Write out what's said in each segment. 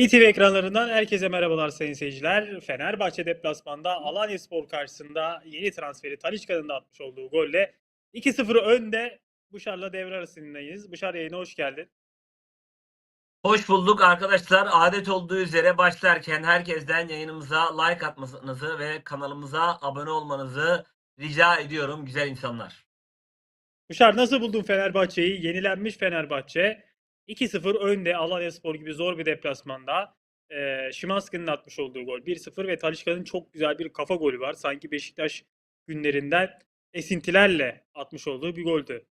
BTV ekranlarından herkese merhabalar sayın seyirciler. Fenerbahçe deplasmanda Alanyaspor karşısında yeni transferi Talisca'nın da atmış olduğu golle 2-0 önde Buşar'la devre arasındayız. Buşar yayına hoş geldin. Hoş bulduk arkadaşlar. Adet olduğu üzere başlarken herkesten yayınımıza like atmanızı ve kanalımıza abone olmanızı rica ediyorum güzel insanlar. Buşar nasıl buldun Fenerbahçe'yi? Yenilenmiş Fenerbahçe 2-0 önde Alanyaspor gibi zor bir deplasmanda. Ee, Şimanski'nin atmış olduğu gol 1-0 ve Talisca'nın çok güzel bir kafa golü var. Sanki Beşiktaş günlerinden esintilerle atmış olduğu bir goldü.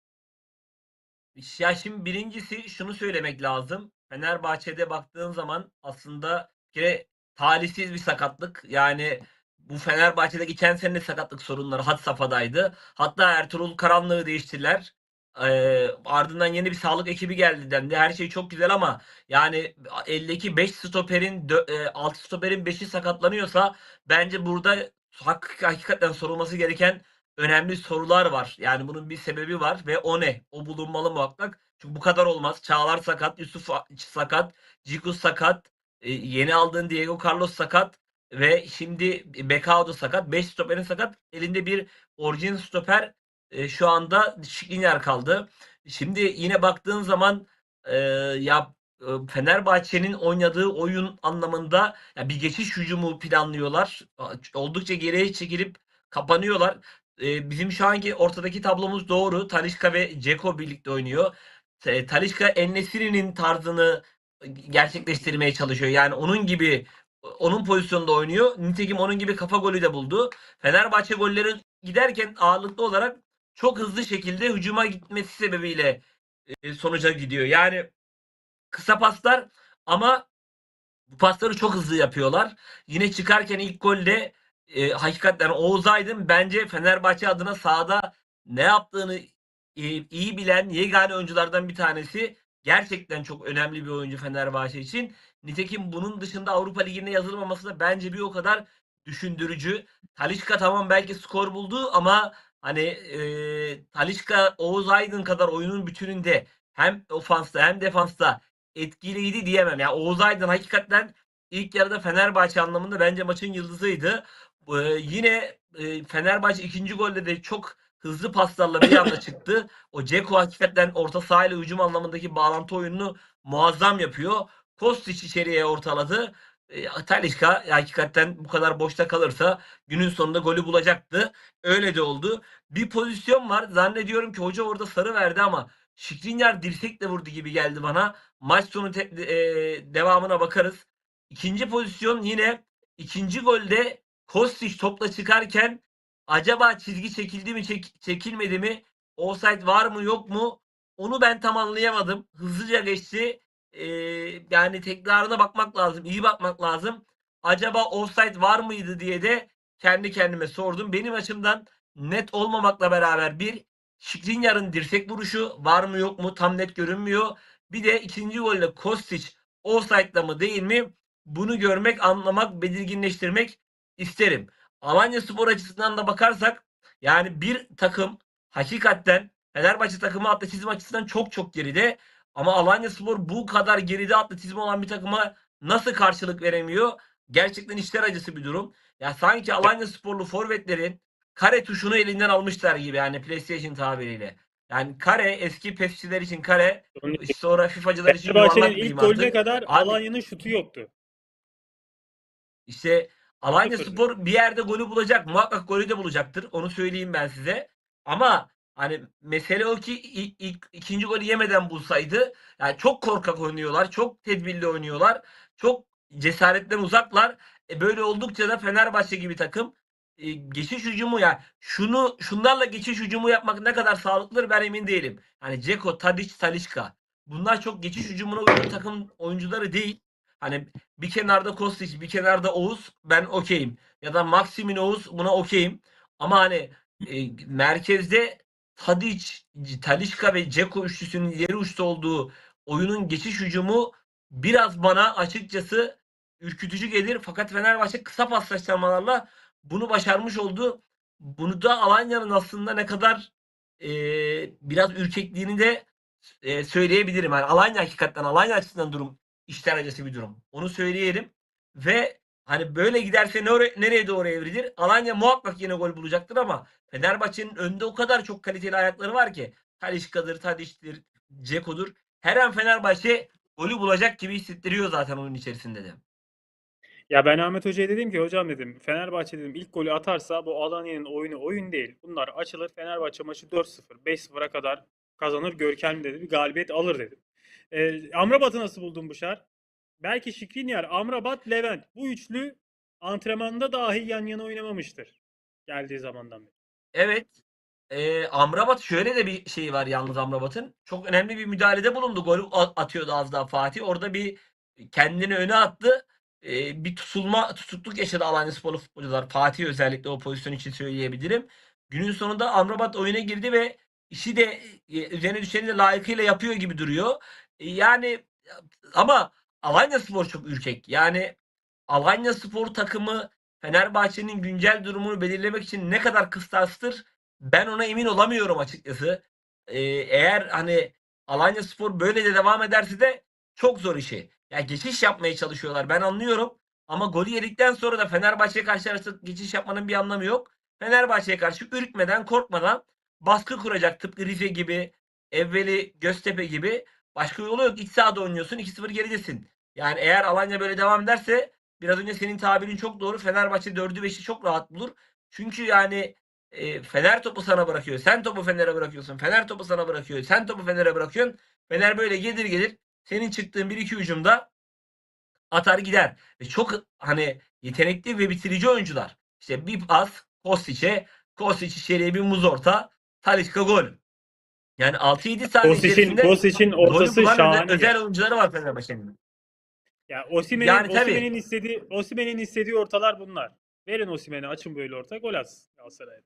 Ya şimdi birincisi şunu söylemek lazım. Fenerbahçe'de baktığın zaman aslında bir kere talihsiz bir sakatlık. Yani bu Fenerbahçe'de geçen sene sakatlık sorunları had safhadaydı. Hatta Ertuğrul Karanlık'ı değiştirdiler. Ee, ardından yeni bir sağlık ekibi geldi dendi. Her şey çok güzel ama yani eldeki 5 stoperin 6 stoperin 5'i sakatlanıyorsa bence burada hak, hakikaten sorulması gereken önemli sorular var. Yani bunun bir sebebi var ve o ne? O bulunmalı muhakkak. Çünkü bu kadar olmaz. Çağlar sakat, Yusuf sakat, Cikus sakat, e, yeni aldığın Diego Carlos sakat ve şimdi Bekao sakat. 5 stoperin sakat. Elinde bir orijin stoper e, şu anda Şikrinyar kaldı. Şimdi yine baktığın zaman e, ya e, Fenerbahçe'nin oynadığı oyun anlamında ya bir geçiş hücumu planlıyorlar. Oldukça geriye çekilip kapanıyorlar. E, bizim şu anki ortadaki tablomuz doğru. Talişka ve Ceko birlikte oynuyor. E, Talişka Ennesiri'nin tarzını gerçekleştirmeye çalışıyor. Yani onun gibi onun pozisyonda oynuyor. Nitekim onun gibi kafa golü de buldu. Fenerbahçe golleri giderken ağırlıklı olarak çok hızlı şekilde hücuma gitmesi sebebiyle e, sonuca gidiyor. Yani kısa paslar ama bu pasları çok hızlı yapıyorlar. Yine çıkarken ilk golde e, hakikaten Oğuz Aydın bence Fenerbahçe adına sahada ne yaptığını e, iyi bilen yegane oyunculardan bir tanesi. Gerçekten çok önemli bir oyuncu Fenerbahçe için. Nitekim bunun dışında Avrupa Ligi'ne yazılmaması da bence bir o kadar düşündürücü. Talişka tamam belki skor buldu ama hani e, Talişka Oğuz Aydın kadar oyunun bütününde hem ofansta hem defansta etkiliydi diyemem. Yani Oğuz Aydın hakikaten ilk yarıda Fenerbahçe anlamında bence maçın yıldızıydı. Ee, yine e, Fenerbahçe ikinci golde de çok hızlı paslarla bir anda çıktı. O Ceko hakikaten orta sahayla hücum anlamındaki bağlantı oyununu muazzam yapıyor. Kostić içeriye ortaladı. E, Talişka hakikaten bu kadar boşta kalırsa günün sonunda golü bulacaktı. Öyle de oldu. Bir pozisyon var. Zannediyorum ki hoca orada sarı verdi ama Şikrinyar dirsekle vurdu gibi geldi bana. Maç sonu te- e, devamına bakarız. İkinci pozisyon yine ikinci golde Kostić topla çıkarken acaba çizgi çekildi mi çek- çekilmedi mi? Offside var mı yok mu? Onu ben tam anlayamadım. Hızlıca geçti. Ee, yani tekrarına bakmak lazım. iyi bakmak lazım. Acaba offside var mıydı diye de kendi kendime sordum. Benim açımdan net olmamakla beraber bir Şikrinyar'ın dirsek vuruşu var mı yok mu tam net görünmüyor. Bir de ikinci golle Kostić offside'da mı değil mi? Bunu görmek, anlamak, belirginleştirmek isterim. Alanya Spor açısından da bakarsak yani bir takım hakikaten Fenerbahçe takımı atletizm açısından çok çok geride. Ama Alanya Spor bu kadar geride atletizm olan bir takıma nasıl karşılık veremiyor? Gerçekten işler acısı bir durum. Ya sanki Alanya Sporlu forvetlerin kare tuşunu elinden almışlar gibi yani PlayStation tabiriyle. Yani kare eski PES'çiler için kare sonra FIFA'cılar için yuvarlak ilk golüne artık. kadar Alanya'nın şutu yoktu. İşte Alanya. Spor bir yerde golü bulacak. Muhakkak golü de bulacaktır. Onu söyleyeyim ben size. Ama hani mesele o ki ilk, ilk- ikinci golü yemeden bulsaydı yani çok korkak oynuyorlar. Çok tedbirli oynuyorlar. Çok cesaretten uzaklar. E böyle oldukça da Fenerbahçe gibi takım e, geçiş hücumu ya şunu şunlarla geçiş hücumu yapmak ne kadar sağlıklıdır ben emin değilim. Hani Ceko, Tadic, Talişka. Bunlar çok geçiş hücumuna uygun takım oyuncuları değil. Hani bir kenarda Kostić, bir kenarda Oğuz ben okeyim. Ya da Maximin Oğuz buna okeyim. Ama hani e, merkezde Tadic, Talişka ve Ceko üçlüsünün ileri uçta olduğu oyunun geçiş hücumu biraz bana açıkçası ürkütücü gelir. Fakat Fenerbahçe kısa paslaştırmalarla bunu başarmış oldu. Bunu da Alanya'nın aslında ne kadar e, biraz ürkekliğini de e, söyleyebilirim. Yani Alanya hakikaten Alanya açısından durum içler acısı bir durum. Onu söyleyelim. Ve hani böyle giderse nere- nereye doğru evrilir? Alanya muhakkak yine gol bulacaktır ama Fenerbahçe'nin önünde o kadar çok kaliteli ayakları var ki. Talişka'dır, Tadiş'tir, Ceko'dur. Her an Fenerbahçe golü bulacak gibi hissettiriyor zaten oyun içerisinde de. Ya ben Ahmet Hoca'ya dedim ki hocam dedim Fenerbahçe dedim ilk golü atarsa bu Alanya'nın oyunu oyun değil. Bunlar açılır Fenerbahçe maçı 4-0 5-0'a kadar kazanır Görkem dedi bir galibiyet alır dedim. Ee, Amrabat'ı nasıl buldun Buşar? Belki Şikrinyar, Amrabat, Levent bu üçlü antrenmanda dahi yan yana oynamamıştır geldiği zamandan beri. Evet. Eee, Amrabat şöyle de bir şey var yalnız Amrabat'ın. Çok önemli bir müdahalede bulundu. Golü atıyordu az daha Fatih. Orada bir kendini öne attı. Eee, bir tutulma, tutukluk yaşadı Alanyasporlu futbolcular. Fatih özellikle o pozisyon için söyleyebilirim. Günün sonunda Amrabat oyuna girdi ve işi de e, üzerine düşeni de layıkıyla yapıyor gibi duruyor. E, yani ama Alanyaspor çok ürkek. Yani Alanyaspor takımı Fenerbahçe'nin güncel durumunu belirlemek için ne kadar kıstastır ben ona emin olamıyorum açıkçası. Ee, eğer hani Alanyaspor böyle de devam ederse de çok zor işi. Ya geçiş yapmaya çalışıyorlar ben anlıyorum. Ama golü yedikten sonra da Fenerbahçe'ye karşı geçiş yapmanın bir anlamı yok. Fenerbahçe'ye karşı ürkmeden, korkmadan baskı kuracak. Tıpkı Rize gibi, evveli Göztepe gibi. Başka yolu yok. İç sahada oynuyorsun. 2-0 geridesin. Yani eğer Alanya böyle devam ederse biraz önce senin tabirin çok doğru. Fenerbahçe 4'ü 5'i çok rahat bulur. Çünkü yani e, Fener topu sana bırakıyor. Sen topu Fener'e bırakıyorsun. Fener topu sana bırakıyor. Sen topu Fener'e bırakıyorsun. Fener böyle gelir gelir senin çıktığın bir iki hücumda atar gider. Ve çok hani yetenekli ve bitirici oyuncular. İşte bir pas Kostic'e, Kostic içeriye bir muz orta, Talisca gol. Yani 6-7 saniye Kostic'in içerisinde Kostic'in golü ortası bulan şahane. özel oyuncuları var Fenerbahçe'nin. Ya Osimhen'in Yani tabii. Osimhen'in istediği Osimhen'in istediği ortalar bunlar. Verin Osimhen'e açın böyle orta gol atsın Galatasaray'a.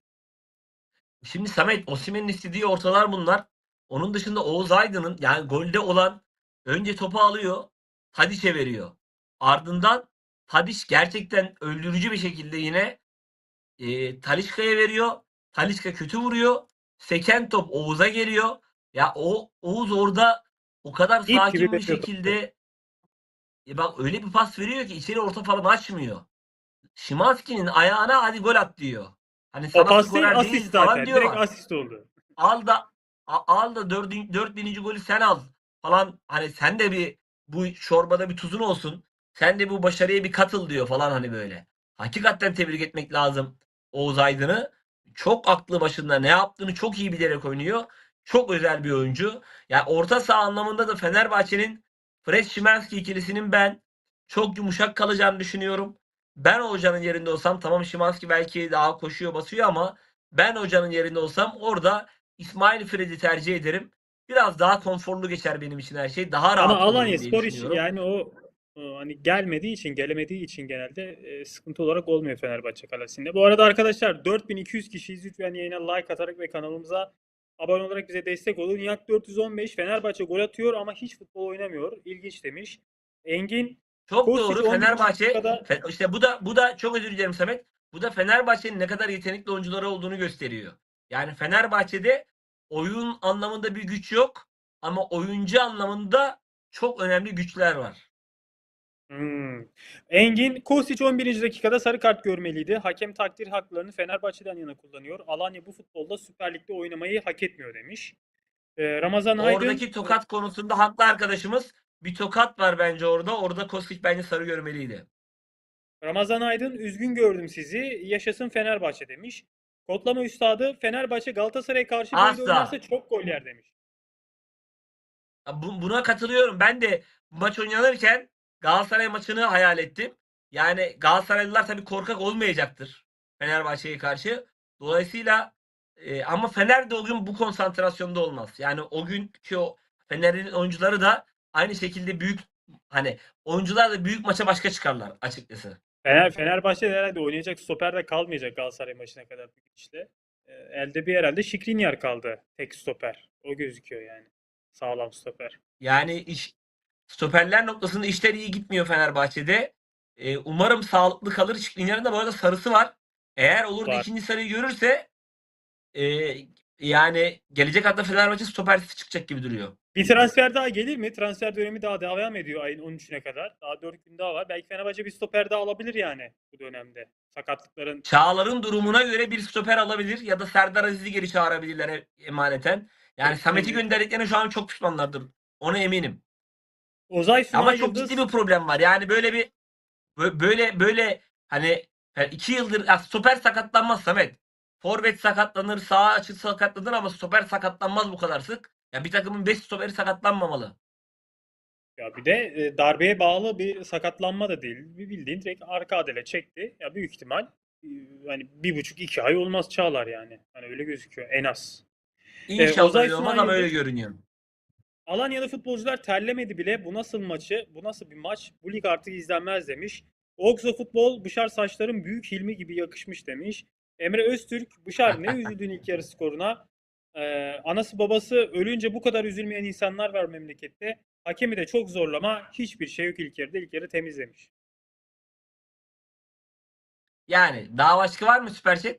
Şimdi Samet Osimhen'in istediği ortalar bunlar. Onun dışında Oğuz Aydın'ın yani golde olan önce topu alıyor, Tadiş'e veriyor. Ardından Tadiş gerçekten öldürücü bir şekilde yine e, Talisca'ya veriyor. Talisca kötü vuruyor. Seken top Oğuz'a geliyor. Ya o Oğuz orada o kadar İp sakin bir şekilde e bak öyle bir pas veriyor ki içeri orta falan açmıyor. Şimanski'nin ayağına hadi gol at diyor. Hani O sana pas değil asist falan zaten. Direkt diyorlar asist oldu. al da al da dördün, dört bininci golü sen al falan hani sen de bir bu çorbada bir tuzun olsun. Sen de bu başarıya bir katıl diyor falan hani böyle. Hakikaten tebrik etmek lazım Oğuz Aydın'ı. Çok aklı başında ne yaptığını çok iyi bilerek oynuyor. Çok özel bir oyuncu. Yani orta saha anlamında da Fenerbahçe'nin Fred Szymanski ikilisinin ben çok yumuşak kalacağını düşünüyorum. Ben hocanın yerinde olsam tamam Szymanski belki daha koşuyor basıyor ama ben hocanın yerinde olsam orada İsmail Fred'i tercih ederim. Biraz daha konforlu geçer benim için her şey. Daha rahat Ama Alanya Spor düşünüyorum. yani o hani gelmediği için, gelemediği için genelde e, sıkıntı olarak olmuyor Fenerbahçe kalesinde. Bu arada arkadaşlar 4200 kişiyiz. Lütfen yayına like atarak ve kanalımıza abone olarak bize destek olun. Yak 415 Fenerbahçe gol atıyor ama hiç futbol oynamıyor. İlginç demiş. Engin Çok Kostić doğru. 11. Fenerbahçe Fe- işte bu da bu da çok özür dilerim Samet. Bu da Fenerbahçe'nin ne kadar yetenekli oyuncuları olduğunu gösteriyor. Yani Fenerbahçe'de oyun anlamında bir güç yok ama oyuncu anlamında çok önemli güçler var. Hmm. Engin Kostic 11. dakikada sarı kart görmeliydi. Hakem takdir haklarını Fenerbahçe'den yana kullanıyor. Alanya bu futbolda Süper Lig'de oynamayı hak etmiyor demiş. Ee, Ramazan Aydın Oradaki tokat konusunda haklı arkadaşımız. Bir tokat var bence orada. Orada Kostić bence sarı görmeliydi. Ramazan Aydın üzgün gördüm sizi. Yaşasın Fenerbahçe demiş. Kodlama üstadı Fenerbahçe Galatasaray'a karşı böyle oynarsa çok gol yer demiş. Buna katılıyorum. Ben de maç oynanırken Galatasaray maçını hayal ettim. Yani Galatasaraylılar tabii korkak olmayacaktır Fenerbahçe'ye karşı. Dolayısıyla e, ama Fener de o gün bu konsantrasyonda olmaz. Yani o günkü o Fener'in oyuncuları da aynı şekilde büyük hani oyuncular da büyük maça başka çıkarlar açıkçası. Fener, Fenerbahçe herhalde oynayacak stoper de kalmayacak Galatasaray maçına kadar bir işte. Ee, elde bir herhalde Şikrinyar kaldı. Tek stoper. O gözüküyor yani. Sağlam stoper. Yani iş stoperler noktasında işler iyi gitmiyor Fenerbahçe'de. Ee, umarım sağlıklı kalır. Şikrinyar'ın da bu arada sarısı var. Eğer olur da ikinci sarıyı görürse e, yani gelecek hafta Fenerbahçe stopersiz çıkacak gibi duruyor. Bir transfer daha gelir mi? Transfer dönemi daha devam ediyor ayın 13'üne kadar. Daha 4 gün daha var. Belki Fenerbahçe bir stoper daha alabilir yani bu dönemde. Sakatlıkların Çağlar'ın durumuna göre bir stoper alabilir ya da Serdar Aziz'i geri çağırabilirler e- emaneten. Yani Evet, Samet'i gönderdiklerine şu an çok pişmanlardır. Ona eminim. Ozay Sunay Ama çok Yıldız ciddi bir problem var. Yani böyle bir bö- böyle böyle hani yani iki yıldır ya stoper sakatlanmaz Samet. Forvet sakatlanır, sağ açık sakatlanır ama stoper sakatlanmaz bu kadar sık. Ya bir takımın 5 stoperi sakatlanmamalı. ya bir de e, darbeye bağlı bir sakatlanma da değil. Bir bildiğin direkt arka adele çekti. Ya büyük ihtimal e, hani bir buçuk iki ay olmaz Çağlar yani. Hani öyle gözüküyor en az. İnşallah Ozay öyle olmaz ama öyle görünüyor. Alanya'da futbolcular terlemedi bile. Bu nasıl maçı, bu nasıl bir maç? Bu lig artık izlenmez demiş. Oxo Futbol, Bışar saçların büyük Hilmi gibi yakışmış demiş. Emre Öztürk, Bışar ne üzüldün ilk yarı skoruna? Ee, anası babası ölünce bu kadar üzülmeyen insanlar var memlekette. Hakemi de çok zorlama. Hiçbir şey yok ilk yarıda. İlk yarı temizlemiş. Yani daha başka var mı Süper Chat?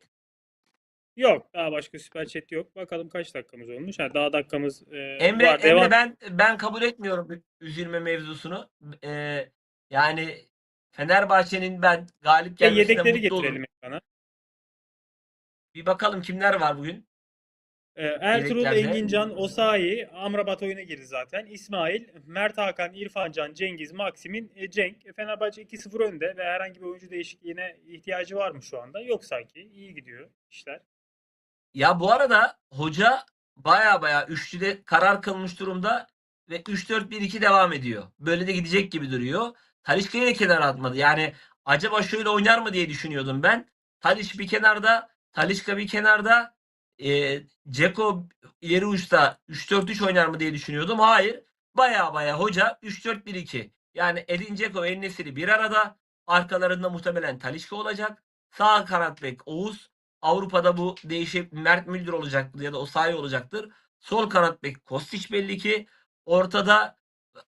Yok. Daha başka süper chat yok. Bakalım kaç dakikamız olmuş. Ha, daha dakikamız e, Emre, var. Devam. Emre ben ben kabul etmiyorum üzülme mevzusunu. Ee, yani Fenerbahçe'nin ben galip Ya gelmesine yedekleri mutlu olurum. getirelim ekrana. Bir bakalım kimler var bugün. Ee, Ertuğrul. Engincan, Osayi, Amrabat oyuna girdi zaten. İsmail, Mert Hakan, İrfancan, Cengiz, Maksim'in e, Cenk. E, Fenerbahçe 2-0 önde ve herhangi bir oyuncu değişikliğine ihtiyacı var mı şu anda? Yok sanki. İyi gidiyor işler. Ya bu arada hoca baya baya üçlüde karar kılmış durumda ve 3-4-1-2 devam ediyor. Böyle de gidecek gibi duruyor. Talisca'yı da kenara atmadı. Yani acaba şöyle oynar mı diye düşünüyordum ben. Taliş bir kenarda, Talisca bir kenarda, e, Ceko ileri uçta 3-4-3 oynar mı diye düşünüyordum. Hayır. Baya baya hoca 3-4-1-2. Yani Edin Ceko ve Enesiri bir arada. Arkalarında muhtemelen Talisca olacak. Sağ kanat bek Oğuz. Avrupa'da bu değişip Mert Müldür olacaktır ya da Osayi olacaktır. Sol kanat bek Kostić belli ki. Ortada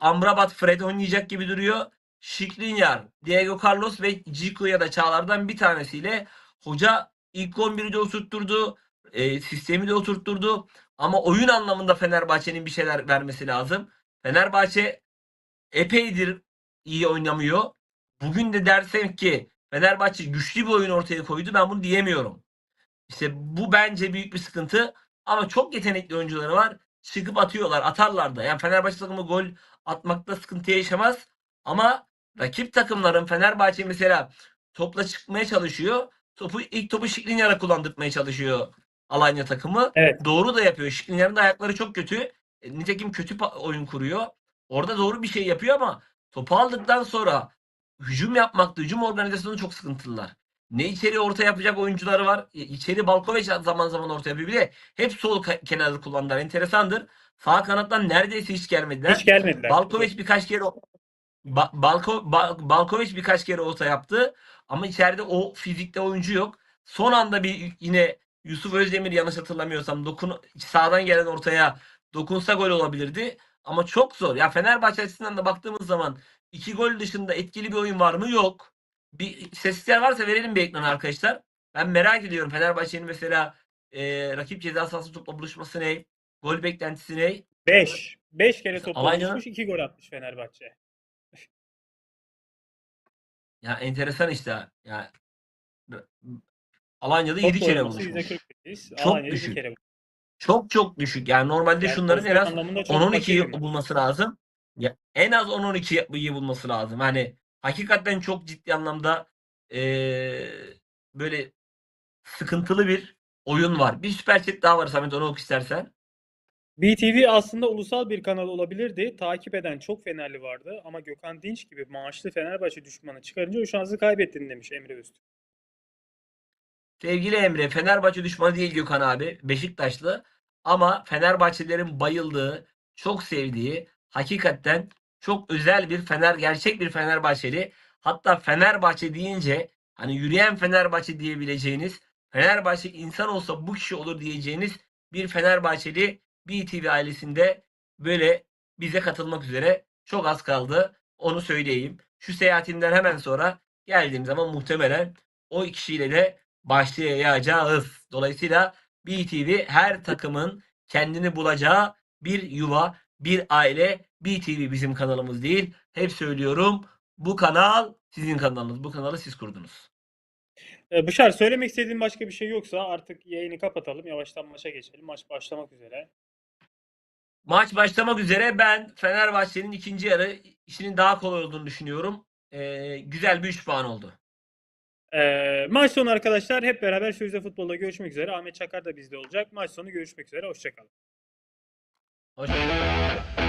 Amrabat Fred oynayacak gibi duruyor. Şikrinyar, Diego Carlos ve Ciku ya da Çağlar'dan bir tanesiyle hoca ilk 11'i de oturtturdu. e, sistemi de oturtturdu. Ama oyun anlamında Fenerbahçe'nin bir şeyler vermesi lazım. Fenerbahçe epeydir iyi oynamıyor. Bugün de dersem ki Fenerbahçe güçlü bir oyun ortaya koydu ben bunu diyemiyorum. İşte bu bence büyük bir sıkıntı. Ama çok yetenekli oyuncuları var. Çıkıp atıyorlar, atarlar da. Yani Fenerbahçe takımı gol atmakta sıkıntı yaşamaz. Ama rakip takımların Fenerbahçe mesela topla çıkmaya çalışıyor. Topu ilk topu Şikrinyar'a kullandırmaya çalışıyor Alanya takımı. Evet. Doğru da yapıyor. Şikrinyar'ın da ayakları çok kötü. E, Nitekim kötü oyun kuruyor. Orada doğru bir şey yapıyor ama topu aldıktan sonra hücum yapmakta, hücum organizasyonu çok sıkıntılılar. Ne içeri orta yapacak oyuncuları var. E, İçeri Balkovic zaman zaman orta yapıyor. Bir de hep sol kenarı kullandılar. Enteresandır. Sağ kanattan neredeyse hiç gelmediler. Hiç gelmediler. Balkovic birkaç kere ba- Balko Ba- Balkovic birkaç kere orta yaptı ama içeride o fizikte oyuncu yok. Son anda bir yine Yusuf Özdemir yanlış hatırlamıyorsam dokun sağdan gelen ortaya dokunsa gol olabilirdi. Ama çok zor. Ya Fenerbahçe açısından da baktığımız zaman iki gol dışında etkili bir oyun var mı? Yok. Bir sesler varsa verelim bir ekrana arkadaşlar. Ben merak ediyorum Fenerbahçe'nin mesela e, rakip ceza sahası topla buluşması ne? Gol beklentisi ne? 5. 5 kere topla Alanya- buluşmuş 2 gol atmış Fenerbahçe. Ya enteresan işte. Ya Alanya'da Top 7 kere buluşmuş. %48. Çok Alanya yedi düşük. kere buluşmuş. Çok çok düşük. Yani normalde Yani şunların en az anlamında çok 10-12'yi fakir bir maç. bulması lazım. Ya en az 10-12'yi bulması lazım. Hani hakikaten çok ciddi anlamda eee, böyle sıkıntılı bir oyun var. Bir süper chat daha var Samet onu oku istersen. BTV aslında ulusal bir kanal olabilirdi. Takip eden çok Fenerli vardı ama Gökhan Dinç gibi maaşlı Fenerbahçe düşmanı çıkarınca o şansı kaybettin demiş Emre Öztürk. Sevgili Emre, Fenerbahçe düşmanı değil Gökhan abi. Beşiktaşlı. Ama Fenerbahçelerin bayıldığı, çok sevdiği, hakikaten çok özel bir Fener, gerçek bir Fenerbahçeli. Hatta Fenerbahçe deyince hani yürüyen Fenerbahçe diyebileceğiniz, Fenerbahçe insan olsa bu kişi olur diyeceğiniz bir Fenerbahçeli BTV ailesinde böyle bize katılmak üzere çok az kaldı. Onu söyleyeyim. Şu seyahatimden hemen sonra geldiğim zaman muhtemelen o kişiyle de başlayacağız. Dolayısıyla BTV her takımın kendini bulacağı bir yuva. bir aile. BTV bizim kanalımız değil. Hep söylüyorum. Bu kanal sizin kanalınız. Bu kanalı siz kurdunuz. Ee, Bışar söylemek istediğin başka bir şey yoksa artık yayını kapatalım. Yavaştan maça geçelim. Maç başlamak üzere. Maç başlamak üzere. Ben Fenerbahçe'nin ikinci yarı işinin daha kolay olduğunu düşünüyorum. Ee, güzel bir 3 puan oldu. Ee, maç sonu arkadaşlar hep beraber Sözde Futbol'da görüşmek üzere. Ahmet Çakar da bizde olacak. Maç sonu görüşmek üzere. Hoşçakalın. Hoşçakalın.